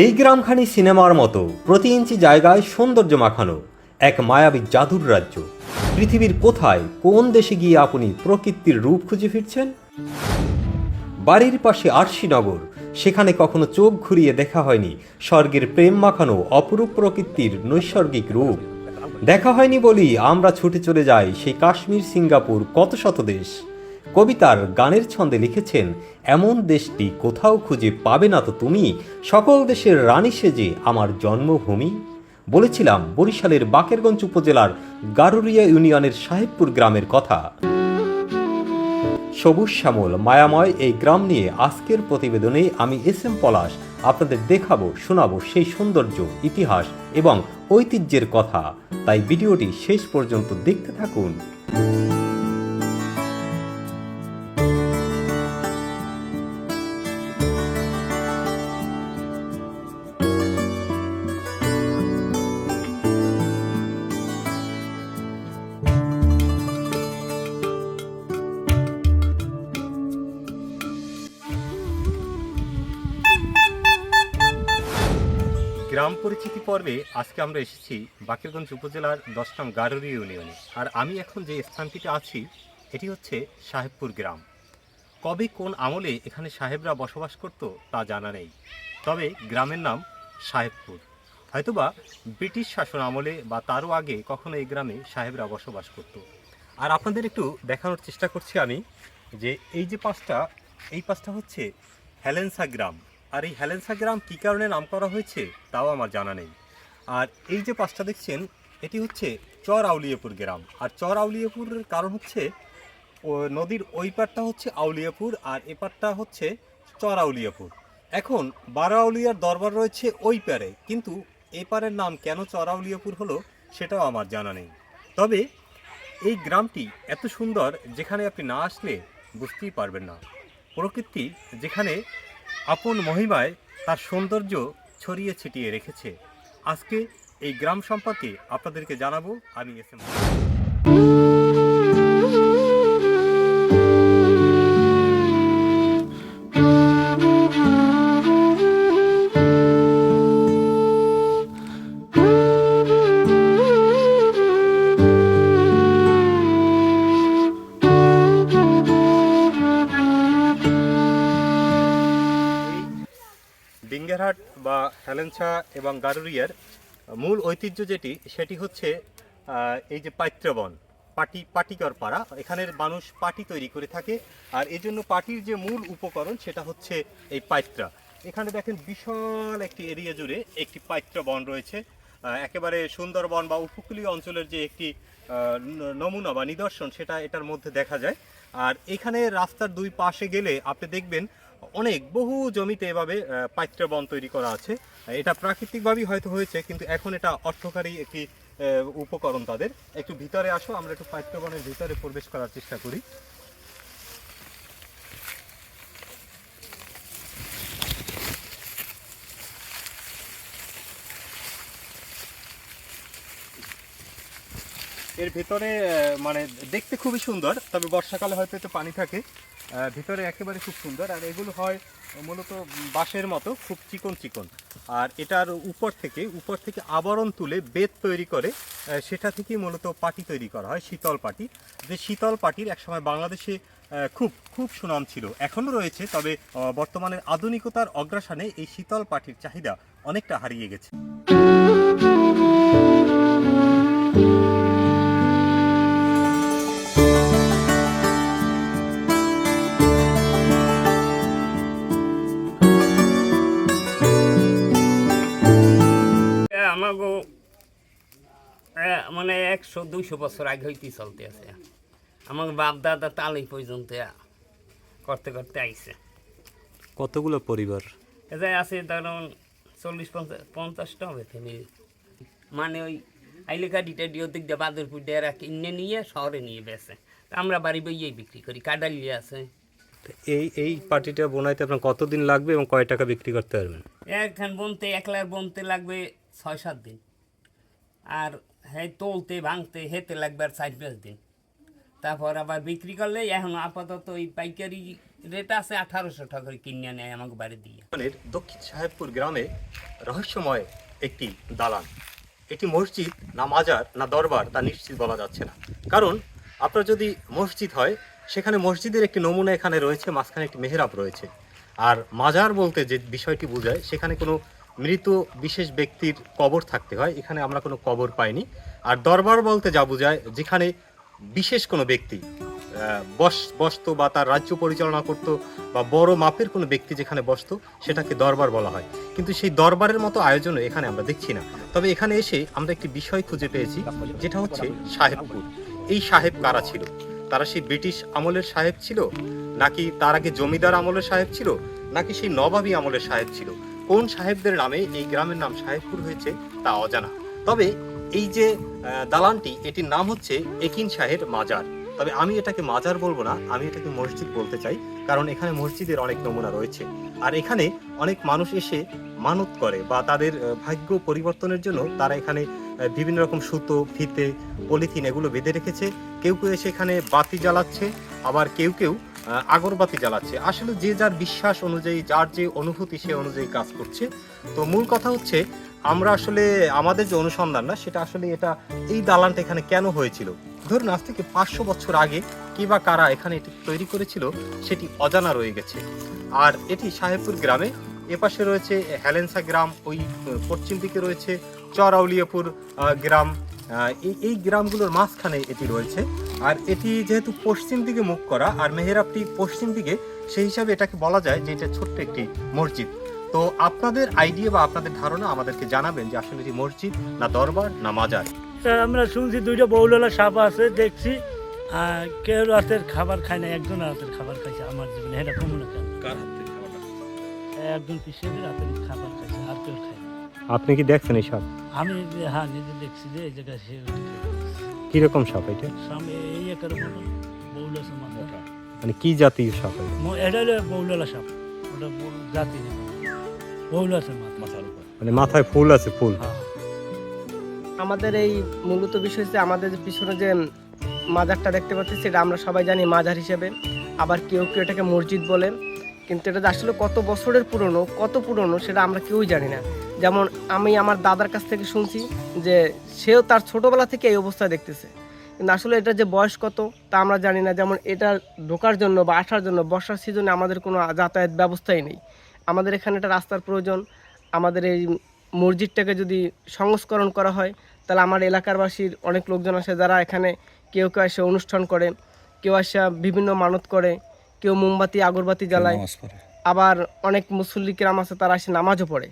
এই গ্রামখানি সিনেমার মতো প্রতি ইঞ্চি জায়গায় সৌন্দর্য মাখানো এক মায়াবী জাদুর রাজ্য। পৃথিবীর কোথায় কোন দেশে গিয়ে আপনি প্রকৃতির রূপ খুঁজে ফিরছেন? বাড়ির পাশে আরশিনগর, সেখানে কখনো চোখ ঘুরিয়ে দেখা হয়নি স্বর্গের প্রেম মাখানো অপরূপ প্রকৃতির নৈসর্গিক রূপ। দেখা হয়নি বলি আমরা ছুটে চলে যাই সেই কাশ্মীর সিঙ্গাপুর কত শত দেশ। কবিতার গানের ছন্দে লিখেছেন, এমন দেশটি কোথাও খুঁজে পাবে না তো তুমি? সকল দেশের রানী সেজে আমার জন্মভূমি? বলেছিলাম বরিশালের বাকেরগঞ্জ উপজেলার গারুরিয়া ইউনিয়নের সাহেবপুর গ্রামের কথা। সবুজ শ্যামল, মায়াময় এই গ্রাম নিয়ে আজকের প্রতিবেদনে আমি এস এম পলাশ আপনাদের দেখাবো, শোনাবো সেই সৌন্দর্য, ইতিহাস এবং ঐতিহ্যের কথা। তাই ভিডিওটি শেষ পর্যন্ত দেখতে থাকুন। গ্রাম পরিচিতি পর্বে আজকে আমরা এসেছি বাকেরগঞ্জ উপজেলার দশ নং গারুরি ইউনিয়নে। আর আমি এখন যে স্থানটিতে আছি, এটি হচ্ছে সাহেবপুর গ্রাম। কবে কোন আমলে এখানে সাহেবরা বসবাস করত তা জানা নেই। তবে গ্রামের নাম সাহেবপুর। হয়তোবা ব্রিটিশ শাসন আমলে বা তারও আগে কখনো এই গ্রামে সাহেবরা বসবাস করত। আর আপনাদের একটু দেখানোর চেষ্টা করছি আমি যে এই যে পাঁচটা, এই পাঁচটা হচ্ছে হেলেন্সা গ্রাম। আর এই হেলেন্সা গ্রাম কী কারণে নাম করা হয়েছে, তাও আমার জানা নেই। আর এই যে পাঁচটা দেখছেন, এটি হচ্ছে চর আউলিয়াপুর গ্রাম। আর চর আউলিয়াপুরের কারণ হচ্ছে নদীর ওই পারটা হচ্ছে আউলিয়াপুর আর এ পারটা হচ্ছে চর আউলিয়াপুর এখন বারো আউলিয়ার দরবার রয়েছে ওই পারে কিন্তু এই পারের নাম কেন চর আউলিয়াপুর হলো সেটাও আমার জানা নেই। তবে এই গ্রামটি এত সুন্দর, যেখানে আপনি না আসলে বুঝতেই পারবেন না। প্রকৃতি যেখানে আপন মহিমায় তার সৌন্দর্য ছড়িয়ে ছিটিয়ে রেখেছে। আজকে এই গ্রাম সম্পর্কে আপনাদেরকে জানাব আমি এস এম। ডিঙ্গেরহাট বা হেলেঞ্চা এবং গারুরিয়ার মূল ঐতিহ্য যেটি, সেটি হচ্ছে এই যে পাইত্রবন, পাটি, পাটিকর পাড়া। এখানের মানুষ পাটি তৈরি করে থাকে। আর এই জন্য পাটির যে মূল উপকরণ, সেটা হচ্ছে এই পাইত্রা। এখানে দেখেন বিশাল একটি এরিয়া জুড়ে একটি পাইত্র বন রয়েছে একেবারে সুন্দরবন বা উপকূলীয় অঞ্চলের যে একটি নমুনা বা নিদর্শন, সেটা এটার মধ্যে দেখা যায়। আর এখানে রাস্তার দুই পাশে গেলে আপনি দেখবেন অনেক, বহু জমিতে এভাবে পাইত্র বন তৈরি করা আছে। এটা প্রাকৃতিকভাবেই হয়তো হয়েছে, কিন্তু এখন এটা অর্থকারী একটি উপকরণ তাদের। একটু ভিতরে আসো, আমরা একটু পাইত্র বনের ভিতরে প্রবেশ করার চেষ্টা করি। এর ভিতরে মানে দেখতে খুবই সুন্দর, তবে বর্ষাকালে হয়তো একটু পানি থাকে। ভিতরে একেবারে খুব সুন্দর। আর এগুলো হয় মূলত বাঁশের মতো খুব চিকন চিকন। আর এটার উপর থেকে উপর থেকে আবরণ তুলে বেত তৈরি করে সেটা থেকেই মূলত পাটি তৈরি করা হয় শীতল পাটি। যে শীতল পাটির একসময় বাংলাদেশে খুব খুব সুনাম ছিল। এখনও রয়েছে তবে আহ, বর্তমানের আধুনিকতার অগ্রাসনে এই শীতল পাটির চাহিদা অনেকটা হারিয়ে গেছে। দুইশো বছর আগে হইতে চলতে আছে। আমার বাপ দাদা তালি পর্যন্ত করতে করতে আইছে। কতগুলো পরিবার? এতে আছে ধরুন চল্লিশ পঞ্চাশ পঞ্চাশটা হবে ফ্যামিলি। মানে ওই আইলে গাড়ি টাডি ওদিক দিয়ে বাদরপুর এরা কিনে নিয়ে শহরে নিয়ে বেছে। তা আমরা বাড়ি বইয়েই বিক্রি করি কাডালিয়ে আছে। এই এই পার্টিটা বোনাইতে আপনার কতদিন লাগবে এবং কয় টাকা বিক্রি করতে পারবেন? একখান বনতে একলার বনতে লাগবে ছয় সাত দিন। আর হ্যাঁ তোলতে, ভাঙতে হেতে লাগবে চার পাঁচ দিন। তারপর আবার বিক্রি করলে এখন আপাতত ওই পাইকারি রেট আছে আঠারোশো টাকা করে কিনে নেয় আমাকে বাড়ি দিয়ে। দক্ষিণ সাহেবপুর গ্রামে রহস্যময় একটি দালান। এটি মসজিদ, না মাজার, না দরবার, তা নিশ্চিত বলা যাচ্ছে না। কারণ আপনার যদি মসজিদ হয়, সেখানে মসজিদের একটি নমুনা এখানে রয়েছে, মাঝখানে একটি মেহরাব রয়েছে। আর মাজার বলতে যে বিষয়টি বোঝায়, সেখানে কোনো মৃত বিশেষ ব্যক্তির কবর থাকতে হয়। এখানে আমরা কোনো কবর পাইনি। আর দরবার বলতে যা বোঝায়, যেখানে বিশেষ কোনো ব্যক্তি বস, বসতো বা তার রাজ্য পরিচালনা করত বা বড় মাপের কোনো ব্যক্তি যেখানে বসতো, সেটাকে দরবার বলা হয়। কিন্তু সেই দরবারের মতো আয়োজন এখানে আমরা দেখছি না। তবে এখানে এসে আমরা একটি বিষয় খুঁজে পেয়েছি, যেটা হচ্ছে সাহেবপুর। এই সাহেব কারা ছিল? তারা সেই ব্রিটিশ আমলের সাহেব ছিল? নাকি তার আগে জমিদার আমলের সাহেব ছিল? নাকি সেই নবাবী আমলের সাহেব ছিল? কোন সাহেবদের নামে এই গ্রামের নাম সাহেবপুর হয়েছে তা অজানা। তবে এই যে দালানটি, এটির নাম হচ্ছে একিন শাহের মাজার। তবে আমি এটাকে মাজার বলব না, আমি এটাকে মসজিদ বলতে চাই, কারণ এখানে মসজিদের অনেক নমুনা রয়েছে। আর এখানে অনেক মানুষ এসে মানত করে বা তাদের ভাগ্য পরিবর্তনের জন্য তারা এখানে বিভিন্ন রকম সুতো, ফিতে, পলিথিন এগুলো বেঁধে রেখেছে। কেউ কেউ এসে এখানে বাতি জ্বালাচ্ছে, আবার কেউ কেউ আগরবাতি জ্বালাচ্ছে। আসলে যে যার বিশ্বাস অনুযায়ী, যার যে অনুভূতি, সে অনুযায়ী কাজ করছে। তো মূল কথা হচ্ছে, আমরা আসলে আমাদের যে অনুসন্ধান না, সেটা আসলে এটা, এই দালানটা এখানে কেন হয়েছিল? ধরুন, আজ থেকে পাঁচশো বছর আগে কি বা কারা এখানে এটি তৈরি করেছিল, সেটি অজানা রয়ে গেছে। আর এটি সাহেবপুর গ্রামে এপাশে রয়েছে হেলেন্সা গ্রাম, ওই পশ্চিম দিকে রয়েছে চরাউলিয়াপুর গ্রাম। এই এই গ্রামগুলোর মাঝখানে এটি রয়েছে। আর এটি যেহেতু পশ্চিম দিকে মুখ করা আর মেহেরাবটি পশ্চিম দিকে সেই হিসাবে এটাকে বলা যায় যে এটা ছোট্ট একটি মসজিদ। তো আপনাদের আইডিয়া বা আপনাদের ধারণা আমাদেরকে জানাবেন যে আসলে এটি মসজিদ না দরবার না মাজার। তা আমরা শুনছি দুইটা বউলালা সাপ আছে দেখছি আর কেউ রাতের খাবার খায় না একজন রাতের খাবার খাইছে আমার জীবনে এটা কার একজন পিছিয়ে রাতের খাবার খাইছে আর কেউ খায় আপনি কি দেখছেন এই সাপ? আমি হ্যাঁ নিজে দেখছি যে এই জায়গায় সে কীরকম সাপ এটা? মানে কি জাতীয় সাপ এটা? হলো বউলালা সাপ। ওটা বউ- জাতি মানে মাথায় ফুল আছে ফুল। হ্যাঁ। আমাদের এই মূলত বিষয় হচ্ছে আমাদের পিছনে যে মাজারটা দেখতে পাচ্ছি সেটা আমরা সবাই জানি মাজার হিসেবে। আবার কেউ কেউ এটাকে মসজিদ বলে। কিন্তু এটা আসলে কত বছরের পুরনো কত পুরনো সেটা আমরা কেউই জানি না। যেমন আমি আমার দাদার কাছ থেকে শুনছি যে সেও তার ছোটোবেলা থেকে এই অবস্থা দেখতেছে। কিন্তু আসলে এটা যে বয়স কত তা আমরা জানি না। যেমন এটা ঢোকার জন্য বা আসার জন্য বর্ষার সিজনে আমাদের কোনো যাতায়াত ব্যবস্থাই নেই। আমাদের এখানে একটা রাস্তার প্রয়োজন। আমাদের এই মসজিদটাকে যদি সংস্করণ করা হয় তাহলে আমার এলাকারবাসীর অনেক লোকজন আসে যারা এখানে কেউ কেউ এসে অনুষ্ঠান করে কেউ আসে বিভিন্ন মানত করে কেউ মোমবাতি আগরবাতি জ্বালায়। আবার অনেক মুসল্লি কিরাম আছে তারা এসে নামাজও পড়ে।